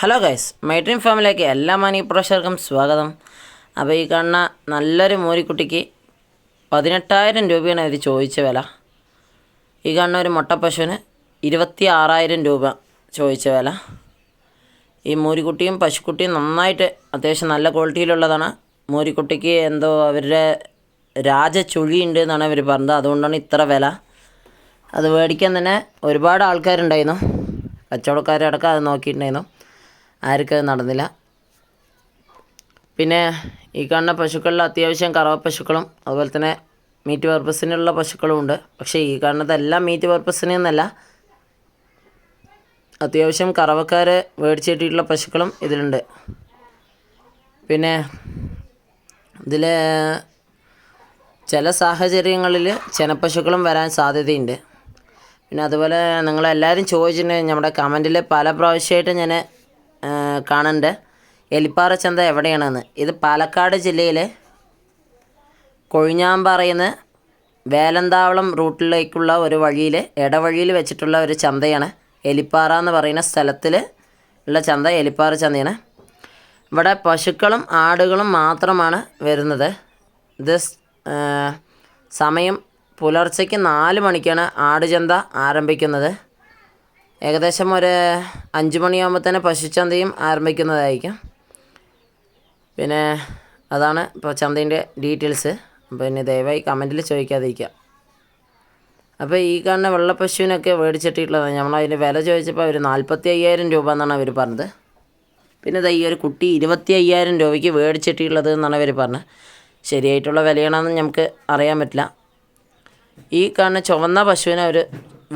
Hello guys മൈട്രീം ഫാമിലിയിലേക്ക് എല്ലാ മാനി പ്രേക്ഷകർക്കും സ്വാഗതം. അപ്പോൾ ഈ കാണുന്ന നല്ലൊരു മോരിക്കുട്ടിക്ക് പതിനെട്ടായിരം രൂപയാണ് ഇത് ചോദിച്ച വില. ഈ കാണുന്ന ഒരു മുട്ടപ്പശുവിന് ഇരുപത്തി ആറായിരം രൂപ ചോദിച്ച വില. ഈ മോരിക്കുട്ടിയും പശുക്കുട്ടിയും നന്നായിട്ട് അത്യാവശ്യം നല്ല ക്വാളിറ്റിയിലുള്ളതാണ്. മോരിക്കുട്ടിക്ക് എന്തോ അവരുടെ രാജചുഴിയുണ്ട് എന്നാണ് അവർ പറഞ്ഞത്. അതുകൊണ്ടാണ് ഇത്ര വില. അത് മേടിക്കാൻ തന്നെ ഒരുപാട് ആൾക്കാരുണ്ടായിരുന്നു. കച്ചവടക്കാരടക്കം അത് നോക്കിയിട്ടുണ്ടായിരുന്നു. ആർക്കും നടന്നില്ല. പിന്നെ ഈ കാണുന്ന പശുക്കളിൽ അത്യാവശ്യം കറവ പശുക്കളും അതുപോലെ തന്നെ മീറ്റ് പർപ്പസിനുള്ള പശുക്കളും ഉണ്ട്. പക്ഷേ ഈ കാണുന്നതെല്ലാം മീറ്റ് പർപ്പസിന് എന്നല്ല. അത്യാവശ്യം കറവക്കാർ മേടിച്ചിട്ടുള്ള പശുക്കളും ഇതിലുണ്ട്. പിന്നെ ഇതിൽ ചില സാഹചര്യങ്ങളിൽ ചെനപ്പശുക്കളും വരാൻ സാധ്യതയുണ്ട്. പിന്നെ അതുപോലെ നിങ്ങളെല്ലാവരും ചോദിച്ചിട്ടുണ്ട് നമ്മുടെ കമന്റിൽ പല പ്രാവശ്യമായിട്ട് ഞാൻ കാണുന്നുണ്ട് എലിപ്പാറ ചന്ത എവിടെയാണെന്ന്? ഇത് പാലക്കാട് ജില്ലയിലെ കൊഴിഞ്ഞാമ്പാറയിന്ന് വേലന്താവളം റൂട്ടിലേക്കുള്ള ഒരു വഴിയിൽ ഇടവഴിയിൽ വെച്ചിട്ടുള്ള ഒരു ചന്തയാണ് എലിപ്പാറ എന്ന് പറയുന്ന സ്ഥലത്തിൽ ഉള്ള ചന്ത എലിപ്പാറ ചന്തയാണ്. ഇവിടെ പശുക്കളും ആടുകളും മാത്രമാണ് വരുന്നത്. ഇത് സമയം പുലർച്ചയ്ക്ക് നാല് മണിക്കാണ് ആടുചന്ത ആരംഭിക്കുന്നത്. ഏകദേശം ഒരു അഞ്ച് മണിയാകുമ്പോൾ തന്നെ പശുച്ചന്തയും ആരംഭിക്കുന്നതായിരിക്കും. പിന്നെ അതാണ് ഇപ്പോൾ ചന്തേന്റെ ഡീറ്റെയിൽസ്. പിന്നെ ദയവായി കമന്റിൽ ചോദിക്കാതിരിക്കുക. അപ്പോൾ ഈ കാണുന്ന വെള്ളപ്പശുവിനൊക്കെ മേടിച്ചിട്ടുള്ളത് നമ്മൾ അതിന്റെ വില ചോദിച്ചപ്പോൾ അവർ നാൽപ്പത്തി അയ്യായിരം രൂപ എന്നാണ് അവർ പറഞ്ഞത്. പിന്നെ ഈ ഒരു കുട്ടി ഇരുപത്തി അയ്യായിരം രൂപയ്ക്ക് മേടിച്ചിട്ടുള്ളത് എന്നാണ് അവർ പറഞ്ഞത്. ശരിയായിട്ടുള്ള വിലയാണെന്ന് നമുക്ക് അറിയാൻ പറ്റില്ല. ഈ കാണുന്ന ചുവന്ന പശുവിനെ അവർ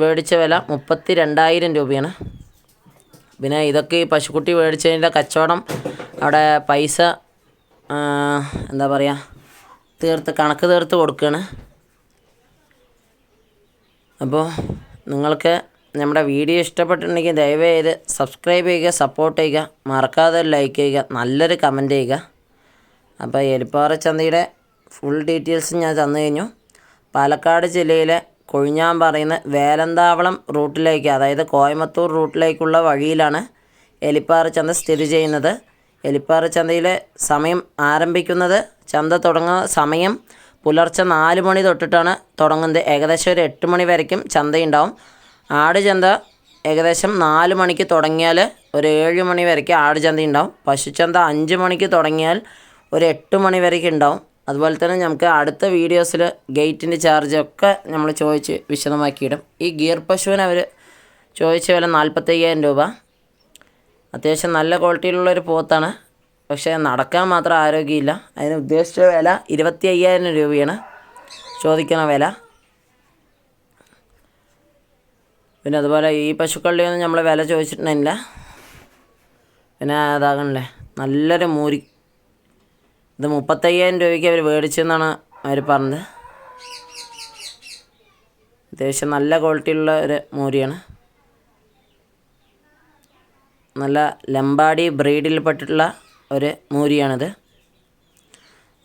മേടിച്ച വില മുപ്പത്തി രണ്ടായിരം രൂപയാണ്. പിന്നെ ഇതൊക്കെ ഈ പശുക്കുട്ടി മേടിച്ചതിന്റെ കച്ചവടം അവിടെ പൈസ എന്താ പറയുക തീർത്ത് കണക്ക് തീർത്ത് കൊടുക്കുകയാണ് അപ്പോൾ നിങ്ങൾക്ക് നമ്മുടെ വീഡിയോ ഇഷ്ടപ്പെട്ടിട്ടുണ്ടെങ്കിൽ ദയവേത് സബ്സ്ക്രൈബ് ചെയ്യുക സപ്പോർട്ട് ചെയ്യുക മറക്കാതെ ലൈക്ക് ചെയ്യുക നല്ലൊരു കമന്റ് ചെയ്യുക. അപ്പോൾ എലിപ്പാറ ചന്തയുടെ ഫുൾ ഡീറ്റെയിൽസ് ഞാൻ തന്നു കഴിഞ്ഞു. പാലക്കാട് ജില്ലയിലെ കൊഴിഞ്ഞാൻ പറയുന്ന വേലന്താവളം റൂട്ടിലേക്ക് അതായത് കോയമ്പത്തൂർ റൂട്ടിലേക്കുള്ള വഴിയിലാണ് എലിപ്പാറ ചന്ത സ്ഥിതി ചെയ്യുന്നത്. എലിപ്പാറ ചന്തയിലെ സമയം ആരംഭിക്കുന്നത് ചന്ത തുടങ്ങുന്ന സമയം പുലർച്ചെ നാല് മണി തൊട്ടിട്ടാണ് തുടങ്ങുന്നത്. ഏകദേശം ഒരു എട്ട് മണി വരയ്ക്കും ചന്തയുണ്ടാവും. ആട് ചന്ത ഏകദേശം നാല് മണിക്ക് തുടങ്ങിയാൽ ഒരു ഏഴ് മണി വരയ്ക്ക് ആട് ചന്ത ഉണ്ടാവും ചന്ത അഞ്ച് മണിക്ക് തുടങ്ങിയാൽ ഒരു എട്ട് മണി വരയ്ക്ക് ഉണ്ടാവും. അതുപോലെ തന്നെ നമുക്ക് അടുത്ത വീഡിയോസിൽ ഗേറ്റിന്റെ ചാർജൊക്കെ നമ്മൾ ചോദിച്ച് വിശദമാക്കിയിടും. ഈ ഗിയർ പശുവിന് അവർ ചോദിച്ച വില നാൽപ്പത്തയ്യായിരം രൂപ. അത്യാവശ്യം നല്ല ക്വാളിറ്റിയിലുള്ളൊരു പോത്താണ്. പക്ഷേ നടക്കാൻ മാത്രം ആരോഗ്യമില്ല. അതിന് ഉദ്ദേശിച്ച വില ഇരുപത്തി അയ്യായിരം രൂപയാണ്. ചോദിക്കുന്ന വില. പിന്നെ അതുപോലെ ഈ പശുക്കളുടെ ഒന്നും നമ്മൾ വില ചോദിച്ചിട്ടുണ്ടായില്ല പിന്നെ അതാകണല്ലേ നല്ലൊരു മൂരി ഇത് മുപ്പത്തയ്യായിരം രൂപയ്ക്ക് അവർ മേടിച്ചെന്നാണ് അവർ പറഞ്ഞത്. അത്യാവശ്യം നല്ല ക്വാളിറ്റിയുള്ള ഒരു മോരിയാണ്. നല്ല ലംബാടി ബ്രീഡിൽപ്പെട്ടിട്ടുള്ള ഒരു മൂരിയാണിത്.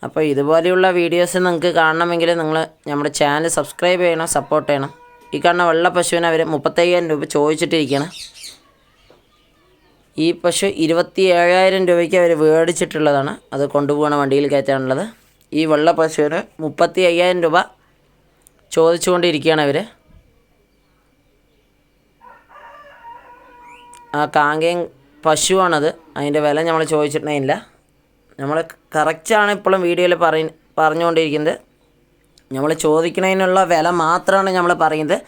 അപ്പോൾ ഇതുപോലെയുള്ള വീഡിയോസ് നിങ്ങൾക്ക് കാണണമെങ്കിൽ നിങ്ങൾ നമ്മുടെ ചാനൽ സബ്സ്ക്രൈബ് ചെയ്യണം സപ്പോർട്ട് ചെയ്യണം. ഈ കാണുന്ന വെള്ള പശുവിനെ അവർ മുപ്പത്തയ്യായിരം രൂപ ചോദിച്ചിട്ടിരിക്കുകയാണ്. ഈ പശു ഇരുപത്തി ഏഴായിരം രൂപയ്ക്ക് അവർ മേടിച്ചിട്ടുള്ളതാണ് അത് കൊണ്ടുപോകണ വണ്ടിയിൽ കയറ്റാനുള്ളത്. ഈ വെള്ള പശുവിന് മുപ്പത്തി അയ്യായിരം രൂപ ചോദിച്ചുകൊണ്ടിരിക്കുകയാണ് അവർ ആ കാങ്കയും പശുവാണത്. അതിന്റെ വില നമ്മൾ ചോദിച്ചിട്ടുണ്ടായില്ല നമ്മൾ കറക്റ്റാണ് ഇപ്പോഴും വീഡിയോയിൽ പറയ പറഞ്ഞുകൊണ്ടിരിക്കുന്നത്. നമ്മൾ ചോദിക്കുന്നതിനുള്ള വില മാത്രമാണ് നമ്മൾ പറയുന്നത്.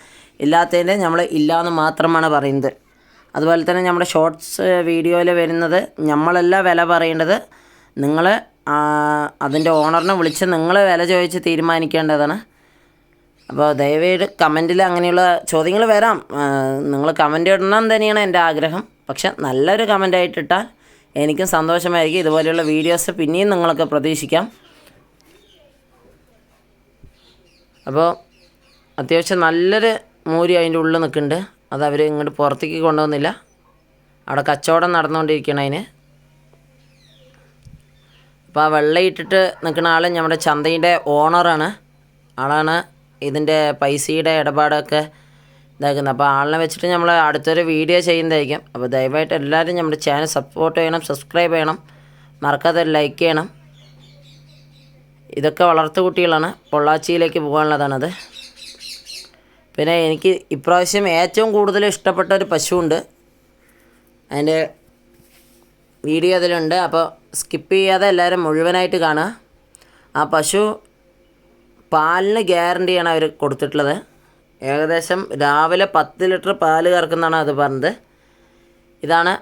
ഇല്ലാത്തതിന്റെ നമ്മൾ ഇല്ല എന്ന് മാത്രമാണ് പറയുന്നത്. അതുപോലെ തന്നെ നമ്മുടെ ഷോർട്സ് വീഡിയോയിൽ വരുന്നത് നമ്മളല്ല വില പറയേണ്ടത്. നിങ്ങൾ അതിന്റെ ഓണറിനെ വിളിച്ച് നിങ്ങൾ വില ചോദിച്ച് തീരുമാനിക്കേണ്ടതാണ്. അപ്പോൾ ദയവേത് കമന്റിൽ അങ്ങനെയുള്ള ചോദ്യങ്ങൾ വരാം. നിങ്ങൾ കമന്റ് ഇടണം തന്നെയാണ് എന്റെ ആഗ്രഹം. പക്ഷെ നല്ലൊരു കമന്റായിട്ടിട്ടാൽ എനിക്കും സന്തോഷമായിരിക്കും. ഇതുപോലെയുള്ള വീഡിയോസ് പിന്നെയും നിങ്ങൾക്ക് പ്രതീക്ഷിക്കാം. അപ്പോൾ അത്യാവശ്യം നല്ലൊരു മൂരി അതിന്റെ ഉള്ളിൽ നിൽക്കുന്നുണ്ട്. അത് അവർ ഇങ്ങോട്ട് പുറത്തേക്ക് കൊണ്ടുവന്നില്ല. അവിടെ കച്ചവടം നടന്നുകൊണ്ടിരിക്കണം അതിന്. അപ്പോൾ ആ വെള്ളയിട്ടിട്ട് നിൽക്കുന്ന ആൾ നമ്മുടെ ചന്തയുടെ ഓണറാണ് ആളാണ് ഇതിന്റെ പൈസയുടെ ഇടപാടൊക്കെ ഇതാക്കുന്നത്. അപ്പോൾ ആളിനെ വെച്ചിട്ട് നമ്മൾ അടുത്തൊരു വീഡിയോ ചെയ്യുന്നതായിരിക്കും. അപ്പോൾ ദയവായിട്ട് എല്ലാവരും നമ്മുടെ ചാനൽ സപ്പോർട്ട് ചെയ്യണം സബ്സ്ക്രൈബ് ചെയ്യണം. മറക്കാതെ ലൈക്ക് ചെയ്യണം. ഇതൊക്കെ വളർത്തു കുട്ടികളാണ്. പൊള്ളാച്ചിയിലേക്ക് പോകാനുള്ളതാണത്. പിന്നെ എനിക്ക് ഇപ്രാവശ്യം ഏറ്റവും കൂടുതൽ ഇഷ്ടപ്പെട്ട ഒരു പശുവുണ്ട്. അതിന്റെ വീഡിയോ അതിലുണ്ട്. അപ്പോൾ സ്കിപ്പ് ചെയ്യാതെ എല്ലാവരും മുഴുവനായിട്ട് കാണുക. ആ പശു പാലിന് ഗ്യാരണ്ടിയാണ് അവർ കൊടുത്തിട്ടുള്ളത്. ഏകദേശം രാവിലെ പത്ത് ലിറ്റർ പാൽ കറക്കുന്നതാണ് അത് പറഞ്ഞത്. ഇതാണ്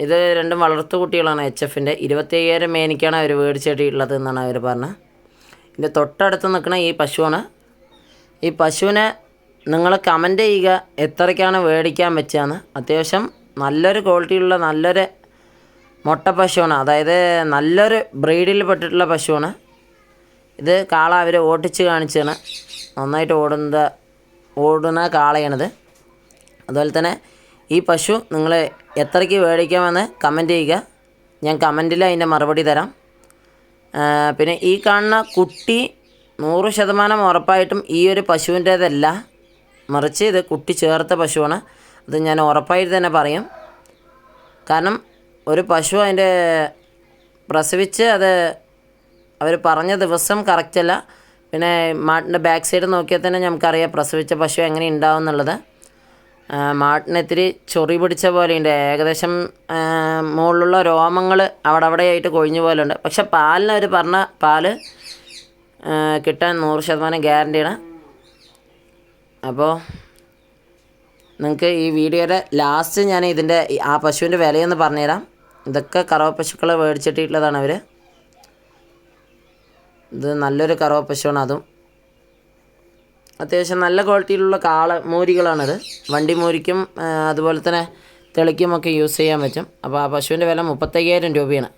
ഇത് രണ്ടും വളർത്തു കുട്ടികളാണ് എച്ച് എഫിന്റെ. ഇരുപത്തി അയ്യായിരം മേനിക്കാണ് അവർ മേടിച്ചിട്ടുള്ളത് എന്നാണ് അവർ പറഞ്ഞത്. ഇതിന്റെ തൊട്ടടുത്ത് നിൽക്കുന്ന ഈ പശുവാണ് ഈ പശുവിനെ നിങ്ങൾ കമന്റ് ചെയ്യുക എത്രയ്ക്കാണ് മേടിക്കാൻ പറ്റുകയെന്ന് അത്യാവശ്യം നല്ലൊരു ക്വാളിറ്റിയുള്ള നല്ലൊരു മുട്ട പശുവാണ്. അതായത് നല്ലൊരു ബ്രീഡിൽ പെട്ടിട്ടുള്ള പശുവാണ്. ഇത് കാള അവർ ഓട്ടിച്ച് കാണിച്ചാണ് നന്നായിട്ട് ഓടുന്ന ഓടുന്ന കാളയാണിത്. അതുപോലെ തന്നെ ഈ പശു നിങ്ങൾ എത്രയ്ക്ക് മേടിക്കാമെന്ന് കമന്റ് ചെയ്യുക. ഞാൻ കമന്റിൽ അതിന്റെ മറുപടി തരാം. പിന്നെ ഈ കാണുന്ന കുട്ടി നൂറ് ശതമാനം ഉറപ്പായിട്ടും ഈ ഒരു പശുവിന്റേതല്ല. മറിച്ച് ഇത് കുട്ടി ചേർത്ത പശുവാണ്. അത് ഞാൻ ഉറപ്പായിട്ട് തന്നെ പറയും. കാരണം ഒരു പശു അതിന്റെ പ്രസവിച്ച് അത് അവർ പറഞ്ഞ ദിവസം കറക്റ്റല്ല പിന്നെ മാട്ടിന്റെ ബാക്ക് സൈഡ് നോക്കിയാൽ തന്നെ നമുക്കറിയാം പ്രസവിച്ച പശു എങ്ങനെ ഉണ്ടാവും എന്നുള്ളത്. മാട്ടിനെത്തിരി ചൊറി പിടിച്ച പോലെയുണ്ട്. ഏകദേശം മുകളിലുള്ള രോമങ്ങൾ അവിടെ അവിടെയായിട്ട് കൊഴിഞ്ഞ പോലെ ഉണ്ട് പക്ഷെ പാലിന് അവർ പറഞ്ഞ പാൽ കിട്ടാൻ നൂറ് ശതമാനം ഗ്യാരണ്ടിയാണ് അപ്പോൾ നിങ്ങൾക്ക് ഈ വീഡിയോയുടെ ലാസ്റ്റ് ഞാൻ ഇതിന്റെ ആ പശുവിന്റെ വിലയൊന്ന് പറഞ്ഞുതരാം. ഇതൊക്കെ കറവ പശുക്കളെ മേടിച്ചിട്ടുള്ളതാണ് അവർ ഇത് നല്ലൊരു കറവ പശുവാണ് അതും. അത്യാവശ്യം നല്ല ക്വാളിറ്റിയിലുള്ള കാള മൂരികളാണിത്. വണ്ടി മൂരിക്കും അതുപോലെ തന്നെ തെളിക്കുമൊക്കെ യൂസ് ചെയ്യാൻ പറ്റും. അപ്പോൾ ആ പശുവിന്റെ വില മുപ്പത്തയ്യായിരം രൂപയാണ്.